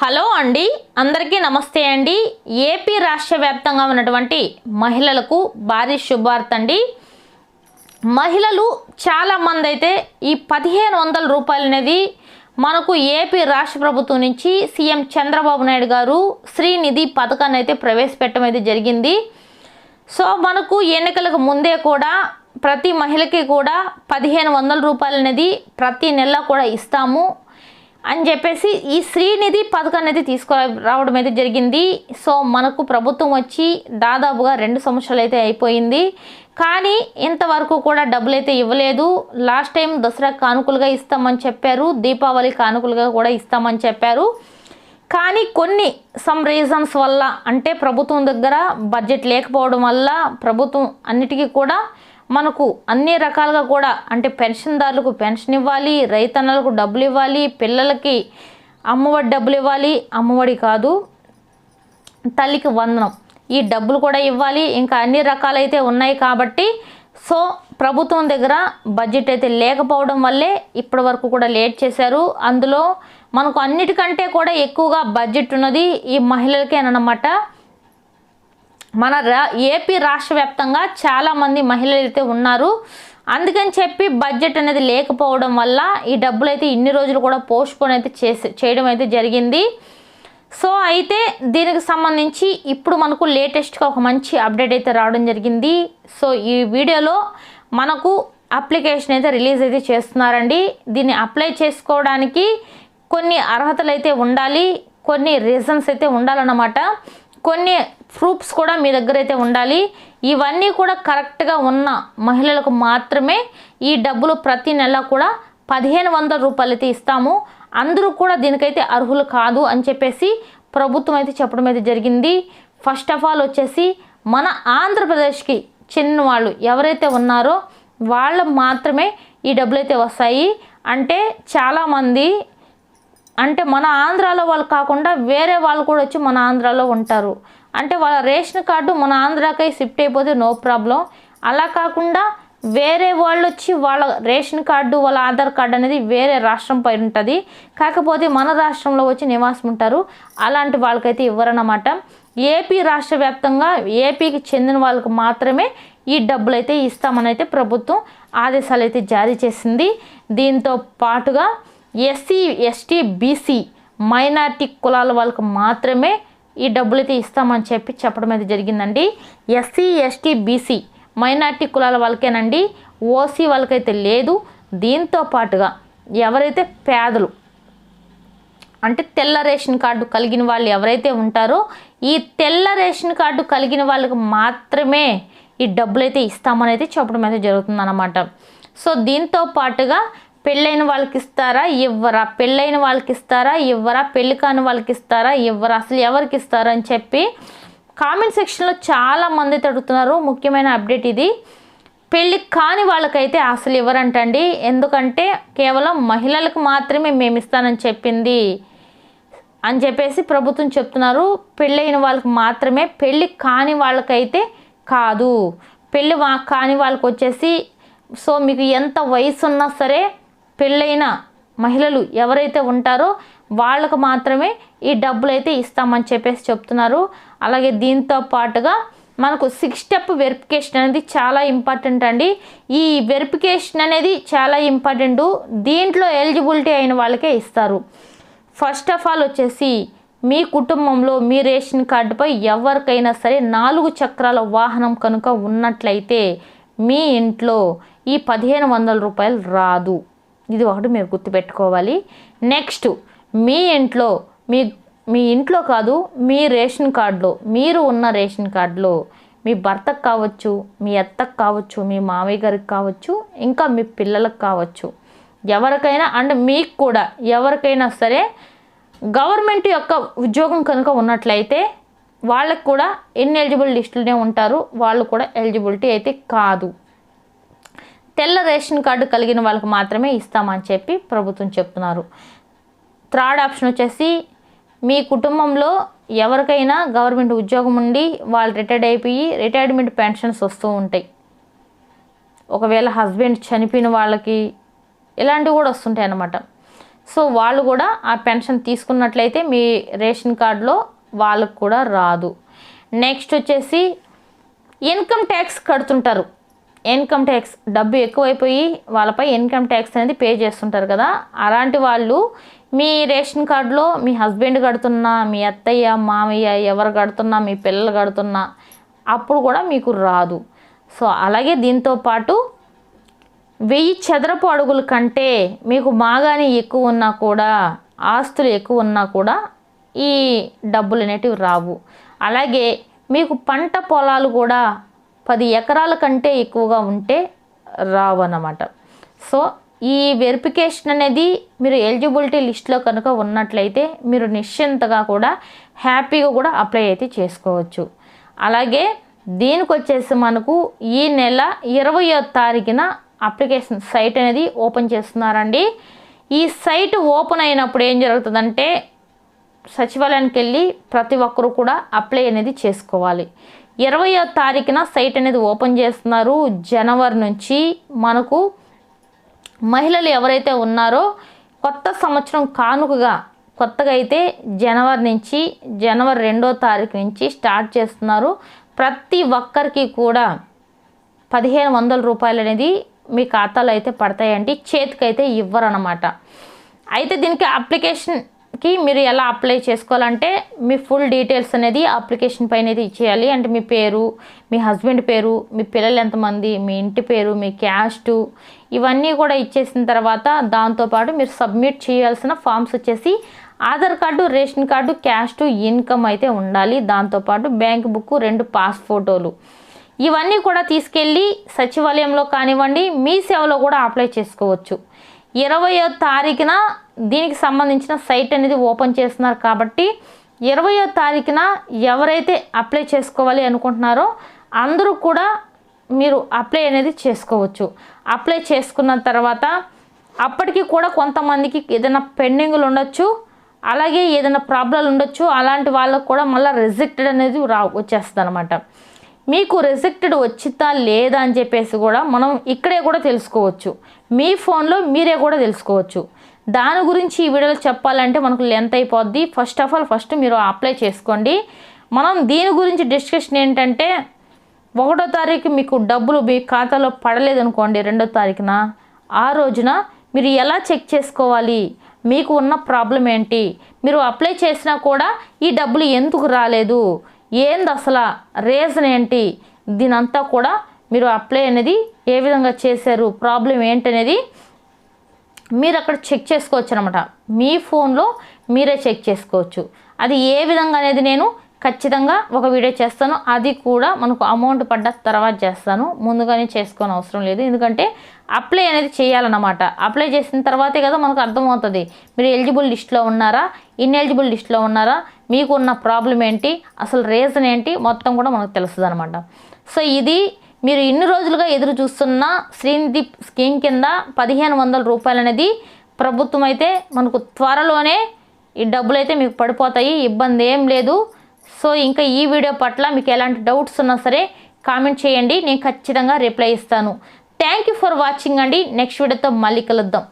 Hello అండి. అందరికీ నమస్తే అండి. ఏపీ రాష్ట్ర వ్యాప్తంగా ఉన్నటువంటి మహిళలకు భారీ శుభార్త అండి. మహిళలు చాలామంది అయితే ఈ పదిహేను వందల రూపాయలు అనేది మనకు ఏపీ రాష్ట్ర ప్రభుత్వం నుంచి సీఎం చంద్రబాబు నాయుడు గారు శ్రీనిధి పథకాన్ని అయితే ప్రవేశపెట్టడం అయితే జరిగింది. సో మనకు ఎన్నికలకు ముందే కూడా ప్రతి మహిళకి కూడా పదిహేను వందల రూపాయలు అనేది ప్రతి నెల కూడా ఇస్తాము. అని చెప్పేసి ఈ శ్రీనిధి పథకం అనేది తీసుకురా రావడం అయితే జరిగింది. సో మనకు ప్రభుత్వం వచ్చి దాదాపుగా రెండు సంవత్సరాలు అయితే అయిపోయింది. కానీ ఇంతవరకు కూడా డబ్బులు అయితే ఇవ్వలేదు. లాస్ట్ టైం దసరా కానుకలుగా ఇస్తామని చెప్పారు. దీపావళి కానుకలుగా కూడా ఇస్తామని చెప్పారు. కానీ కొన్ని సమ్ రీజన్స్ వల్ల అంటే ప్రభుత్వం దగ్గర బడ్జెట్ లేకపోవడం వల్ల ప్రభుత్వం అన్నిటికీ కూడా మనకు అన్ని రకాలుగా కూడా అంటే పెన్షన్దారులకు పెన్షన్ ఇవ్వాలి రైతన్నలకు డబ్బులు ఇవ్వాలి పిల్లలకి అమ్మఒడి డబ్బులు ఇవ్వాలి అమ్మఒడి కాదు తల్లికి వందనం. ఈ డబ్బులు కూడా ఇవ్వాలి ఇంకా అన్ని రకాలైతే ఉన్నాయి కాబట్టి సో ప్రభుత్వం దగ్గర బడ్జెట్ అయితే లేకపోవడం వల్లే ఇప్పటి వరకు కూడా లేట్ చేశారు. అందులో మనకు అన్నిటికంటే కూడా ఎక్కువగా బడ్జెట్ ఉన్నది ఈ మహిళలకేనమాట మన రా ఏపీ రాష్ట్ర వ్యాప్తంగా చాలామంది మహిళలు అయితే ఉన్నారు. అందుకని చెప్పి బడ్జెట్ అనేది లేకపోవడం వల్ల ఈ డబ్బులు అయితే ఇన్ని రోజులు కూడా పోస్ట్పోన్ అయితే చేసి చేయడం అయితే జరిగింది. సో అయితే దీనికి సంబంధించి ఇప్పుడు మనకు లేటెస్ట్గా ఒక మంచి అప్డేట్ అయితే రావడం జరిగింది. సో ఈ వీడియోలో మనకు అప్లికేషన్ అయితే రిలీజ్ అయితే చేస్తున్నారండి. దీన్ని అప్లై చేసుకోవడానికి కొన్ని అర్హతలు అయితే ఉండాలి. కొన్ని రీజన్స్ అయితే ఉండాలన్నమాట. కొన్ని ప్రూఫ్స్ కూడా మీ దగ్గర అయితే ఉండాలి. ఇవన్నీ కూడా కరెక్ట్గా ఉన్న మహిళలకు మాత్రమే ఈ డబ్బులు ప్రతి నెల కూడా పదిహేను వందల రూపాయలు అయితే ఇస్తాము. అందరూ కూడా దీనికైతే అర్హులు కాదు అని చెప్పేసి ప్రభుత్వం అయితే చెప్పడం అయితే జరిగింది. ఫస్ట్ ఆఫ్ ఆల్ వచ్చేసి మన ఆంధ్రప్రదేశ్కి చెందిన వాళ్ళు ఎవరైతే ఉన్నారో వాళ్ళు మాత్రమే ఈ డబ్బులు అయితే వస్తాయి. అంటే చాలామంది అంటే మన ఆంధ్రాలో వాళ్ళు కాకుండా వేరే వాళ్ళు కూడా వచ్చి మన ఆంధ్రాలో ఉంటారు. అంటే వాళ్ళ రేషన్ కార్డు మన ఆంధ్రాకై షిఫ్ట్ అయిపోతే నో ప్రాబ్లం. అలా కాకుండా వేరే వాళ్ళు వచ్చి వాళ్ళ రేషన్ కార్డు వాళ్ళ ఆధార్ కార్డు అనేది వేరే రాష్ట్రం పై ఉంటుంది. కాకపోతే మన రాష్ట్రంలో వచ్చి నివాసం ఉంటారు. అలాంటి వాళ్ళకైతే ఇవ్వరన్నమాట. ఏపీ రాష్ట్ర వ్యాప్తంగా ఏపీకి చెందిన వాళ్ళకు మాత్రమే ఈ డబ్బులు అయితే ఇస్తామని అయితే ప్రభుత్వం ఆదేశాలు అయితే జారీ చేసింది. దీంతో పాటుగా ఎస్సీ ఎస్టీ బీసీ మైనార్టీ కులాల వాళ్ళకు మాత్రమే ఈ డబ్బులు అయితే ఇస్తామని చెప్పి చెప్పడం అయితే జరిగిందండి. ఎస్సీ ఎస్టీ బీసీ మైనార్టీ కులాల వాళ్ళకేనండి. ఓసీ వాళ్ళకైతే లేదు. దీంతో పాటుగా ఎవరైతే పేదలు అంటే తెల్ల రేషన్ కార్డు కలిగిన వాళ్ళు ఎవరైతే ఉంటారో ఈ తెల్ల రేషన్ కార్డు కలిగిన వాళ్ళకి మాత్రమే ఈ డబ్బులు అయితే ఇస్తామని అయితే చెప్పడం అయితే జరుగుతుంది అన్నమాట సో దీంతో పాటుగా పెళ్ళైన వాళ్ళకి ఇస్తారా ఇవ్వరా. పెళ్ళైన వాళ్ళకి ఇస్తారా ఇవ్వరా. పెళ్ళి కాని వాళ్ళకి ఇస్తారా ఇవ్వరా. అసలు ఎవరికి ఇస్తారా అని చెప్పి కామెంట్ సెక్షన్లో చాలా మంది తడుగుతున్నారు. ముఖ్యమైన అప్డేట్ ఇది. పెళ్ళి కాని వాళ్ళకైతే అసలు ఇవ్వరంటండి. ఎందుకంటే కేవలం మహిళలకు మాత్రమే మేము ఇస్తానని చెప్పింది అని చెప్పేసి ప్రభుత్వం చెప్తున్నారు. పెళ్ళైన వాళ్ళకి మాత్రమే పెళ్ళి కాని వాళ్ళకైతే కాదు. పెళ్ళి కాని వాళ్ళకి వచ్చేసి సో మీకు ఎంత వయసు ఉన్నా సరే పెళ్ళైన మహిళలు ఎవరైతే ఉంటారో వాళ్ళకు మాత్రమే ఈ డబ్బులు అయితే ఇస్తామని చెప్పేసి చెప్తున్నారు. అలాగే దీంతో పాటుగా మనకు సిక్స్ స్టెప్ వెరిఫికేషన్ అనేది చాలా ఇంపార్టెంట్ అండి. ఈ వెరిఫికేషన్ అనేది చాలా ఇంపార్టెంట్. దీంట్లో ఎలిజిబిలిటీ అయిన వాళ్ళకే ఇస్తారు. ఫస్ట్ ఆఫ్ ఆల్ వచ్చేసి మీ కుటుంబంలో మీ రేషన్ కార్డుపై ఎవరికైనా సరే నాలుగు చక్రాల వాహనం కనుక ఉన్నట్లయితే మీ ఇంట్లో ఈ పదిహేను వందల రూపాయలు రాదు. ఇది ఒకటి మీరు గుర్తుపెట్టుకోవాలి. నెక్స్ట్ మీ ఇంట్లో మీ మీ ఇంట్లో కాదు మీ రేషన్ కార్డులో మీరు ఉన్న రేషన్ కార్డులో మీ భర్తకు కావచ్చు మీ అత్తకు కావచ్చు మీ మామయ్య గారికి కావచ్చు ఇంకా మీ పిల్లలకు కావచ్చు. ఎవరికైనా అండ్ మీకు కూడా ఎవరికైనా సరే గవర్నమెంట్ యొక్క ఉద్యోగం కనుక ఉన్నట్లయితే వాళ్ళకు కూడా ఎన్ని ఎలిజిబుల్ లిస్టులోనే ఉంటారు వాళ్ళు కూడా ఎలిజిబిలిటీ అయితే కాదు. తెల్ల రేషన్ కార్డు కలిగిన వాళ్ళకి మాత్రమే ఇస్తామని చెప్పి ప్రభుత్వం చెప్తున్నారు. థర్డ్ ఆప్షన్ వచ్చేసి మీ కుటుంబంలో ఎవరికైనా గవర్నమెంట్ ఉద్యోగం ఉండి వాళ్ళు రిటైర్డ్ అయిపోయి రిటైర్మెంట్ పెన్షన్స్ వస్తూ ఉంటాయి. ఒకవేళ హస్బెండ్ చనిపోయిన వాళ్ళకి ఇలాంటివి కూడా వస్తుంటాయి అన్నమాట. సో వాళ్ళు కూడా ఆ పెన్షన్ తీసుకున్నట్లయితే మీ రేషన్ కార్డులో వాళ్ళకు కూడా రాదు. నెక్స్ట్ వచ్చేసి ఇన్కమ్ ట్యాక్స్ కడుతుంటారు. ఇన్కమ్ ట్యాక్స్ డబ్బు ఎక్కువైపోయి వాళ్ళపై ఇన్కమ్ ట్యాక్స్ అనేది పే చేస్తుంటారు కదా. అలాంటి వాళ్ళు మీ రేషన్ కార్డులో మీ హస్బెండ్ కడుతున్నా మీ అత్తయ్య మామయ్య ఎవరు కడుతున్నా మీ పిల్లలు కడుతున్నా అప్పుడు కూడా మీకు రాదు. సో అలాగే దీంతో పాటు వెయ్యి చదరపు అడుగుల కంటే మీకు బాగానే ఎక్కువ ఉన్నా కూడా ఆస్తులు ఎక్కువ ఉన్నా కూడా ఈ డబ్బులు అనేటివి రావు. అలాగే మీకు పంట పొలాలు కూడా పది ఎకరాల కంటే ఎక్కువగా ఉంటే రావు అన్నమాట. సో ఈ వెరిఫికేషన్ అనేది మీరు ఎలిజిబిలిటీ లిస్ట్లో కనుక ఉన్నట్లయితే మీరు నిశ్చింతగా కూడా హ్యాపీగా కూడా అప్లై అయితే చేసుకోవచ్చు. అలాగే దీనికి వచ్చేసి మనకు ఈ నెల ఇరవయో తారీఖున అప్లికేషన్ సైట్ అనేది ఓపెన్ చేస్తున్నారండి. ఈ సైట్ ఓపెన్ అయినప్పుడు ఏం జరుగుతుందంటే సచివాలయానికి వెళ్ళి ప్రతి ఒక్కరు కూడా అప్లై అనేది చేసుకోవాలి. ఇరవయో తారీఖున సైట్ అనేది ఓపెన్ చేస్తున్నారు. జనవరి నుంచి మనకు మహిళలు ఎవరైతే ఉన్నారో కొత్త సంవత్సరం కానుకగా కొత్తగా అయితే జనవరి నుంచి జనవరి రెండో తారీఖు నుంచి స్టార్ట్ చేస్తున్నారు. ప్రతి ఒక్కరికి కూడా పదిహేను వందల రూపాయలు అనేది మీ ఖాతాలో అయితే పడతాయండి. చేతికైతే ఇవ్వరనమాట అయితే దీనికి అప్లికేషన్ కి మీరు ఎలా అప్లై చేసుకోవాలంటే మీ ఫుల్ డీటెయిల్స్ అనేది అప్లికేషన్ పైన అయితే ఇచ్చేయాలి. అంటే మీ పేరు మీ హస్బెండ్ పేరు మీ పిల్లలు ఎంతమంది మీ ఇంటి పేరు మీ క్యాస్ట్ ఇవన్నీ కూడా ఇచ్చేసిన తర్వాత దాంతోపాటు మీరు సబ్మిట్ చేయాల్సిన ఫామ్స్ వచ్చేసి Aadhaar card ration card caste income అయితే ఉండాలి. దాంతోపాటు బ్యాంక్ బుక్ రెండు పాస్ ఫోటోలు ఇవన్నీ కూడా తీసుకెళ్ళి సచివాలయంలో కానివ్వండి మీ సేవలో కూడా అప్లై చేసుకోవచ్చు. ఇరవయో తారీఖున దీనికి సంబంధించిన సైట్ అనేది ఓపెన్ చేస్తున్నారు కాబట్టి ఇరవయో తారీఖున ఎవరైతే అప్లై చేసుకోవాలి అనుకుంటున్నారో అందరూ కూడా మీరు అప్లై అనేది చేసుకోవచ్చు. అప్లై చేసుకున్న తర్వాత అప్పటికి కూడా కొంతమందికి ఏదైనా పెండింగ్లు ఉండొచ్చు అలాగే ఏదైనా ప్రాబ్లం ఉండొచ్చు అలాంటి వాళ్ళకు కూడా మళ్ళీ రిజెక్టెడ్ అనేది రా వచ్చేస్తుంది అనమాట మీకు రిజెక్టెడ్ వచ్చిందా లేదా అని చెప్పేసి కూడా మనం ఇక్కడే కూడా తెలుసుకోవచ్చు. మీ ఫోన్లో మీరే కూడా తెలుసుకోవచ్చు. దాని గురించి ఈ వీడియోలో చెప్పాలంటే మనకు లెంత్ అయిపోద్ది. ఫస్ట్ ఆఫ్ ఆల్ ఫస్ట్ మీరు అప్లై చేసుకోండి. మనం దీని గురించి డిస్కషన్ ఏంటంటే ఒకటో తారీఖు మీకు డబ్బులు మీ ఖాతాలో పడలేదనుకోండి రెండో తారీఖున ఆ రోజున మీరు ఎలా చెక్ చేసుకోవాలి? మీకు ఉన్న ప్రాబ్లం ఏంటి? మీరు అప్లై చేసినా కూడా ఈ డబ్బులు ఎందుకు రాలేదు? ఏంది అసలు? రీజన్ ఏంటి? దీనంతా కూడా మీరు అప్లై అనేది ఏ విధంగా చేశారు? ప్రాబ్లం ఏంటనేది మీరు అక్కడ చెక్ చేసుకోవచ్చు అనమాట మీ ఫోన్లో మీరే చెక్ చేసుకోవచ్చు. అది ఏ విధంగా అనేది నేను ఖచ్చితంగా ఒక వీడియో చేస్తాను. అది కూడా మనకు అమౌంట్ పడ్డ తర్వాత చేస్తాను. ముందుగానే చేసుకోని అవసరం లేదు. ఎందుకంటే అప్లై అనేది చేయాలన్నమాట. అప్లై చేసిన తర్వాతే కదా మనకు అర్థమవుతుంది. మీరు ఎలిజిబుల్ లిస్ట్లో ఉన్నారా? ఇన్ఎలిజిబుల్ లిస్ట్లో ఉన్నారా? మీకు ఉన్న ప్రాబ్లం ఏంటి? అసలు రీజన్ ఏంటి? మొత్తం కూడా మనకు తెలుస్తుంది అనమాట సో ఇది మీరు ఇన్ని రోజులుగా ఎదురు చూస్తున్న శ్రీనిధి స్కీమ్ కింద పదిహేను వందల రూపాయలు అనేది ప్రభుత్వం అయితే మనకు త్వరలోనే ఈ డబ్బులు అయితే మీకు పడిపోతాయి ఇబ్బంది ఏం లేదు. సో ఇంకా ఈ వీడియో పట్ల మీకు ఎలాంటి డౌట్స్ ఉన్నా సరే కామెంట్ చేయండి నేను ఖచ్చితంగా రిప్లై ఇస్తాను. థ్యాంక్ యూ ఫర్ వాచింగ్ అండి. నెక్స్ట్ వీడియోతో మళ్ళీ కలుద్దాం.